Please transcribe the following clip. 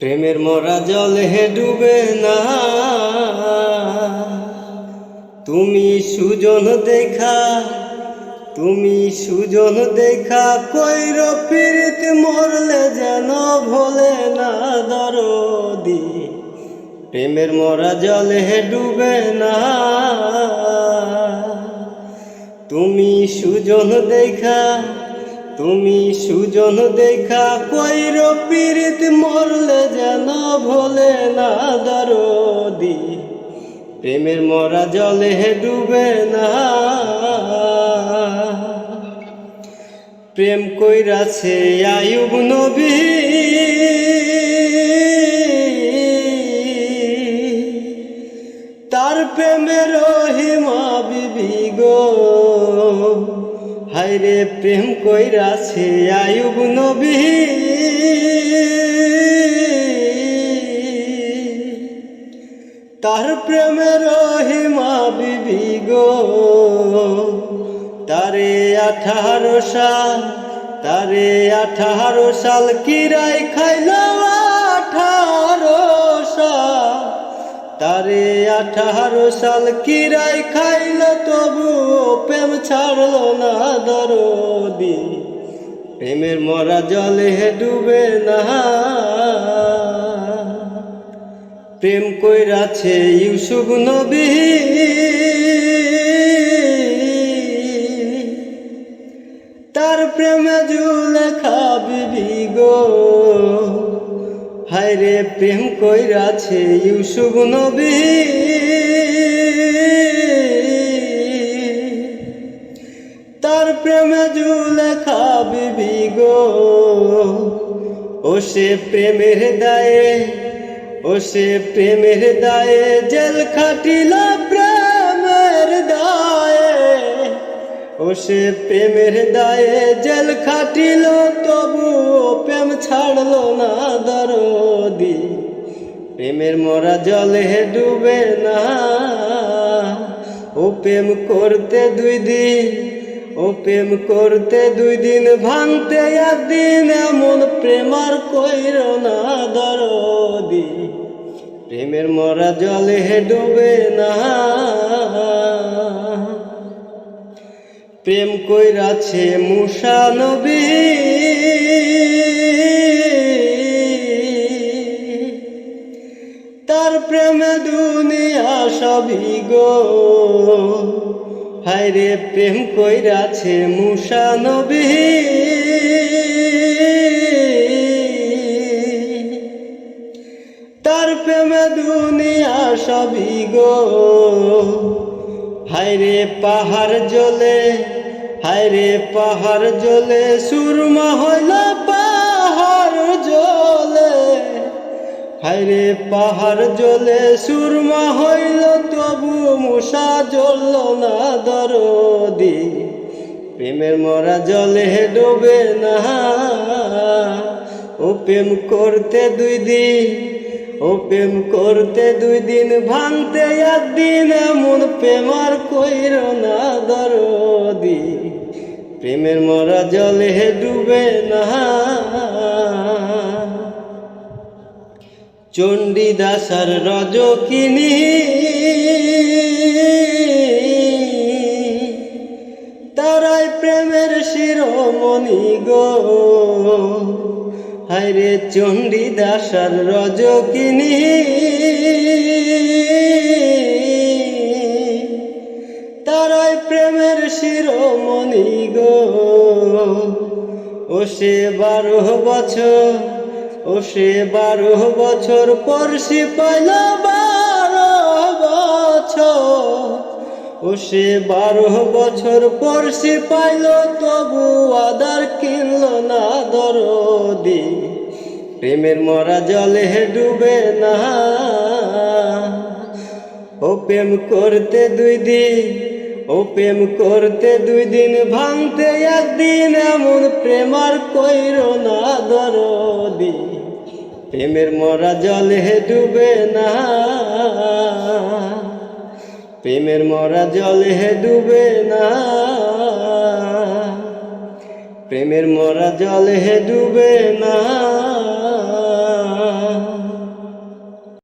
প্রেমের মরা জলে ডুবে না। তুমি সুজন দেখা, তুমি সুজন দেখা কইর পীড়িত মরলে যেন ভোলে না দরদি। প্রেমের মরা জলে ডুবে না। তুমি সুজন দেখা তুমি সুজন দেখা কইর পীড়িত মরলে যেন ভোলে না দরদি। প্রেমের মরা জলে ডুবে না। প্রেম কইরাছে আয়ুব নবী। প্রেম কইরাছে আয়ুব নবী। তার প্রেমের রহিমা বিবি গো। তারে আঠারো সাল, তারে আঠারো সাল কিরাই খাইল আঠারো সাল কিরাই খাইল, তবু প্রেম ছাড়ল না দরদি। প্রেমের মরা জলে ডুবে না। প্রেম কইরাছে ইউসুফ নবী। হায়রে প্রেম কইরাছে ইউসুফ নবী। তার প্রেমে জুলেখা বিবি গো। ও সে প্রেমের দায়ে, ও সে প্রেমের দায়ে জেল খাটিল প্রেমের দায়ে। ও সে প্রেমের দায়ে জেল খাটিল প্রেম ছাড়লো না দরদি। প্রেমের মরা জলে ডুবে না। ও প্রেম করতে দুই দিন, ও প্রেম করতে দুই দিন ভাঙতে একদিন এমন প্রেম আর কইর না দরদি। প্রেমের মরা জলে ডুবে না। প্রেম কইরাছে মুসা নবী। সবই গো। হায়রে প্রেম কইরাছে মুসা নবী। তার প্রেমে দুনিয়া সবই গো। হায়রে পাহাড় জ্বলে হায়রে পাহাড় জ্বলে সুরমা হইল হায়রে পাহাড় জ্বলে সুরমা হইল, তবু মশা জ্বলল না দরদি। প্রেমের মরা জলে ডোবে না। ও প্রেম করতে দুই দিন, ও প্রেম করতে দুই দিন ভাঙতে একদিন এমন প্রেমার কইর না দরদি। প্রেমের মরা জলে ডুবে না। চণ্ডীদাসার রজকিনী তারাই প্রেমের শিরোমণি গো। হায়রে চণ্ডীদাসার রজকিনী তারাই প্রেমের শিরোমণি গো। ও সে বারো বছর ও সে বারো বছর পরশি পাইল বারো বছর। ও সে বারো বছর পরশি পাইল, তবু আদার কিনল না দরদি। প্রেমের মরা জলে ডুবে না। ও প্রেম করতে দুই দিন, ও প্রেম করতে দুই দিন ভাঙতে একদিন এমন প্রেমার কইর না দরদি। প্রেমের মরা জলে ডুবে না। প্রেমের মরা জলে ডুবে না। প্রেমের মরা জলে ডুবে না।